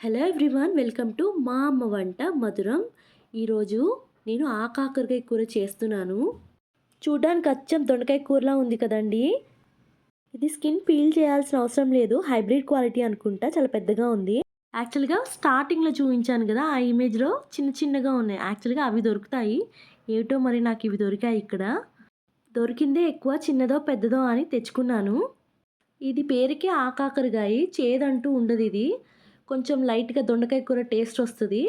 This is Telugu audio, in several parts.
హలో ఎవ్రీవన్ వెల్కమ్ టు మా అమ్మ వంట మధురం. ఈరోజు నేను ఆకాకరకాయ కూర చేస్తున్నాను. చూడ్డానికి అచ్చం దొండకాయ కూరలా ఉంది కదండి. ఇది స్కిన్ పీల్ చేయాల్సిన అవసరం లేదు హైబ్రిడ్ క్వాలిటీ అనుకుంటా చాలా పెద్దగా ఉంది. యాక్చువల్గా స్టార్టింగ్లో చూపించాను కదా ఆ ఇమేజ్లో చిన్న చిన్నగా ఉన్నాయి. యాక్చువల్గా అవి దొరుకుతాయి. ఏమిటో మరి నాకు ఇవి దొరికాయి ఇక్కడ. దొరికిందే ఎక్కువ చిన్నదో పెద్దదో అని తెచ్చుకున్నాను. ఇది పేరుకే ఆకాకరకాయ చేదంటూ ఉండదు ఇది. కొంచెం లైట్గా దొండకాయ కూర టేస్ట్ వస్తుంది.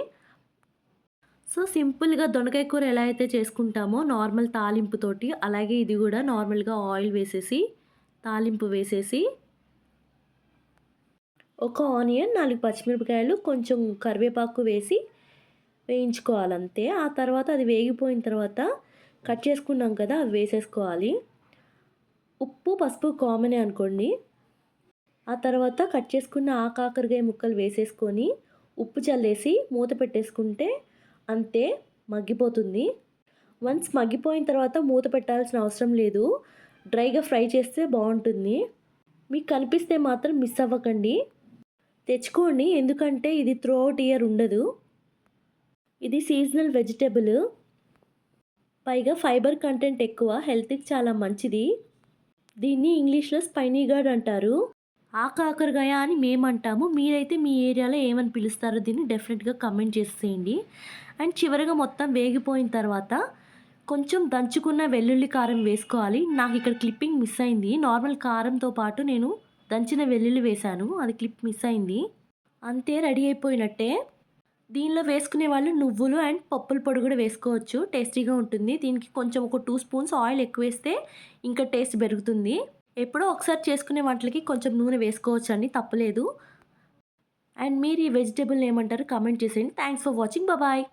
సో సింపుల్గా దొండకాయ కూర ఎలా అయితే చేసుకుంటామో నార్మల్ తాలింపుతోటి అలాగే ఇది కూడా నార్మల్గా ఆయిల్ వేసేసి తాలింపు వేసేసి ఒక ఆనియన్ నాలుగు పచ్చిమిరపకాయలు కొంచెం కరివేపాకు వేసి వేయించుకోవాలంతే. ఆ తర్వాత అది వేగిపోయిన తర్వాత కట్ చేసుకున్నాం కదా అవి వేసేసుకోవాలి. ఉప్పు పసుపు కామనే అనుకోండి. ఆ తర్వాత కట్ చేసుకున్న ఆ కాకరకాయ ముక్కలు వేసేసుకొని ఉప్పు చల్లేసి మూత పెట్టేసుకుంటే అంతే మగ్గిపోతుంది. వన్స్ మగ్గిపోయిన తర్వాత మూత పెట్టాల్సిన అవసరం లేదు. డ్రైగా ఫ్రై చేస్తే బాగుంటుంది. మీకు కనిపిస్తే మాత్రం మిస్ అవ్వకండి. తెచ్చుకోండి ఎందుకంటే ఇది త్రూ అవుట్ ఇయర్ ఉండదు. ఇది సీజనల్ వెజిటేబుల్ పైగా ఫైబర్ కంటెంట్ ఎక్కువ హెల్త్కి చాలా మంచిది. దీన్ని ఇంగ్లీష్లో స్పైనీ గార్డ్ అంటారు. ఆ కాకరకాయ అని మేమంటాము. మీరైతే మీ ఏరియాలో ఏమని పిలుస్తారో దీన్ని డెఫినెట్గా కమెంట్ చేసేయండి అండ్ చివరిగా మొత్తం వేగిపోయిన తర్వాత కొంచెం దంచుకున్న వెల్లుల్లి కారం వేసుకోవాలి. నాకు ఇక్కడ క్లిప్పింగ్ మిస్ అయింది. నార్మల్ కారంతో పాటు నేను దంచిన వెల్లుల్లి వేశాను. అది క్లిప్ మిస్ అయింది. అంతే రెడీ అయిపోయినట్టే. దీనిలో వేసుకునే వాళ్ళు నువ్వులు అండ్ పప్పుల పొడి కూడా వేసుకోవచ్చు. టేస్టీగా ఉంటుంది. దీనికి కొంచెం ఒక టూ స్పూన్స్ ఆయిల్ ఎక్కువ వేస్తే ఇంకా టేస్ట్ పెరుగుతుంది. ఎప్పుడో ఒకసారి చేసుకునే వంటలకి కొంచెం నూనె వేసుకోవచ్చండి తప్పలేదు. అండ్ మీరు ఈ వెజిటేబుల్ని ఏమంటారు కామెంట్ చేసేయండి. Thanks for watching bye